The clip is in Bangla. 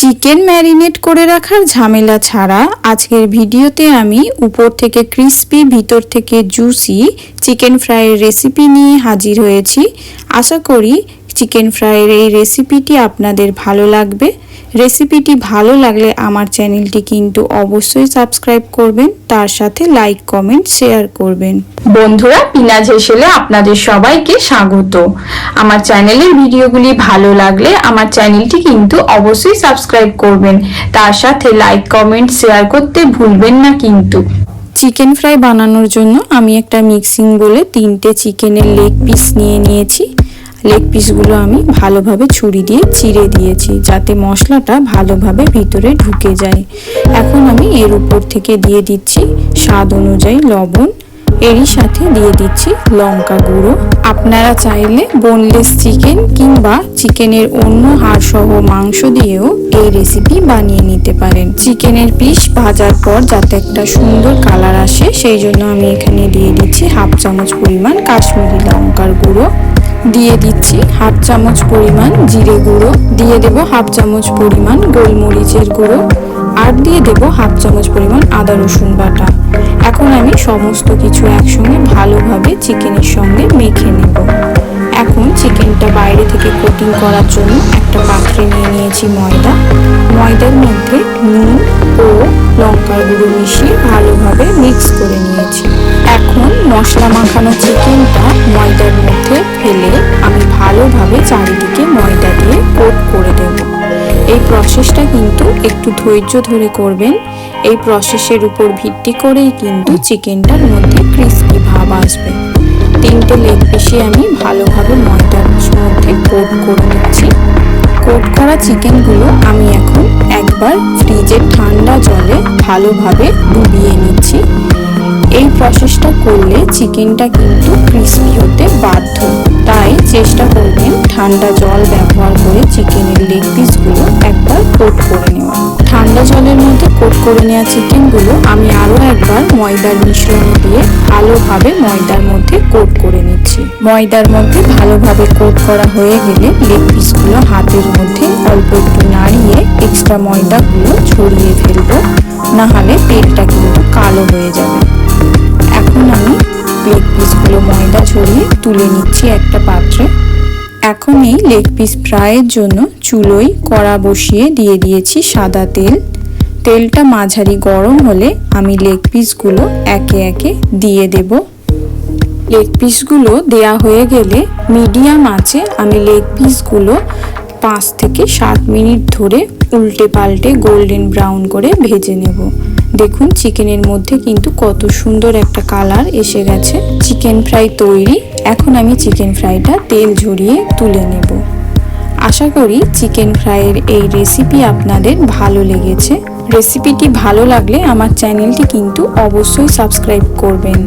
চিকেন ম্যারিনেট করে রাখার ঝামেলা ছাড়া আজকের ভিডিওতে আমি উপর থেকে ক্রিস্পি, ভিতর থেকে জুসি চিকেন ফ্রাইয়ের রেসিপি নিয়ে হাজির হয়েছি। আশা করি চিকেন ফ্রাইয়ের এই রেসিপিটি আপনাদের ভালো লাগবে। রেসিপিটি ভালো লাগলে আমার চ্যানেলটি কিন্তু অবশ্যই সাবস্ক্রাইব করবেন, তার সাথে লাইক, কমেন্ট, শেয়ার করবেন। বন্ধুরা, পিনাজ হেসেলে আপনাদের সবাইকে স্বাগত। আমার চ্যানেলের ভিডিওগুলি ভালো লাগলে আমার চ্যানেলটি কিন্তু অবশ্যই সাবস্ক্রাইব করবেন। তার সাথে লাইক, কমেন্ট, শেয়ার করতে ভুলবেন না কিন্তু। চিকেন ফ্রাই বানানোর জন্য আমি একটা মিক্সিং বলে তিনটে চিকেনের লেগ পিস নিয়ে নিয়েছি। লেগ পিসগুলো আমি ভালোভাবে ছুরি দিয়ে চিড়ে দিয়েছি যাতে মশলাটা ভালোভাবে ভিতরে ঢুকে যায়। এখন আমি এর উপর থেকে দিয়ে দিচ্ছি স্বাদ অনুযায়ী লবণ এরই সাথে দিয়ে দিচ্ছি লঙ্কা গুঁড়ো। আপনারা চাইলে বোনলেস চিকেন কিংবা চিকেনের অন্য হাড় সহ মাংস দিয়েও এই রেসিপি বানিয়ে নিতে পারেন। চিকেনের পিস ভাজার পর যাতে একটা সুন্দর কালার আসে, সেই জন্য আমি এখানে দিয়ে দিচ্ছি হাফ চামচ পরিমাণ কাশ্মীরি লঙ্কার গুঁড়ো। দিয়ে দিচ্ছি হাফ চামচ পরিমাণ জিরে গুঁড়ো। দিয়ে দেব হাফ চামচ পরিমাণ গোলমরিচের গুঁড়ো। আর দিয়ে দেব হাফ চামচ পরিমাণ আদা রসুন বাটা। এখন আমি সমস্ত কিছু একসঙ্গে ভালোভাবে চিকেনের সঙ্গে মেখে নেব। এখন চিকেনটা বাইরে থেকে কোটিং করার জন্য একটা পাত্রে নিয়ে নিয়েছি ময়দা। ময়দার মধ্যে নুন ও লঙ্কার গুঁড়ো মিশিয়ে ভালোভাবে মিক্স করে নিয়েছি। এখন মশলা মাখানো চিকেনটা ময়দার মধ্যে ফেলে আমি ভালোভাবে চারিদিকে ময়দা দিয়ে কোট করে দেব। এই প্রসেসটা কিন্তু একটু ধৈর্য ধরে করবেন। এই প্রসেসের উপর ভিত্তি করেই কিন্তু চিকেনটার মধ্যে ক্রিস্পি ভাব আসবে। তিনটে লেগ পিসে আমি ভালোভাবে ময়দার মধ্যে কোট করে নিচ্ছি। কোট করা চিকেনগুলো আমি এখন একবার ফ্রিজের ঠান্ডা জলে ভালোভাবে ডুবিয়ে নিচ্ছি। এই প্রসেসটা করলে চিকেনটা কিন্তু ক্রিস্পি হতে বাধ্য। তাই চেষ্টা করবেন ঠান্ডা জল ব্যবহার করে চিকেনের লেগ পিসগুলো ঠান্ডা মধ্যে কোট করে নেওয়া চিকেনগুলো আমি আরও একবার ময়দার মিশ্রণ দিয়ে ভালোভাবে ময়দার মধ্যে কোট করে নিচ্ছি। ময়দার মধ্যে ভালোভাবে কোট করা হয়ে গেলে লেগ পিসগুলো হাতের মধ্যে অল্প একটু নাড়িয়ে এক্সট্রা ময়দাগুলো ছড়িয়ে ফেলব, না হলে তেলটা কিন্তু কালো হয়ে যাবে। এখন আমি লেগ পিসগুলো ময়দা ছড়িয়ে তুলে নিচ্ছি একটা পাত্রে। এখন এই লেগ পিস ফ্রাইয়ের জন্য চুলোয় কড়া বসিয়ে দিয়ে দিয়েছি সাদা তেল। তেলটা মাঝারি গরম হলে আমি লেগ পিসগুলো একে একে দিয়ে দেব। লেগ পিসগুলো দেয়া হয়ে গেলে মিডিয়াম আছে, আমি লেগ পিসগুলো পাঁচ থেকে সাত মিনিট ধরে উল্টে পাল্টে গোল্ডেন ব্রাউন করে ভেজে নেব। দেখুন চিকেনের মধ্যে কিন্তু কত সুন্দর একটা কালার এসে গেছে। চিকেন ফ্রাই তৈরি, এখন আমি চিকেন ফ্রাইটা তেল ঝরিয়ে তুলে নেব। আশা করি চিকেন ফ্রাইয়ের এই রেসিপি আপনাদের ভালো লেগেছে। রেসিপিটি ভালো লাগলে আমার চ্যানেলটি কিন্তু অবশ্যই সাবস্ক্রাইব করবেন।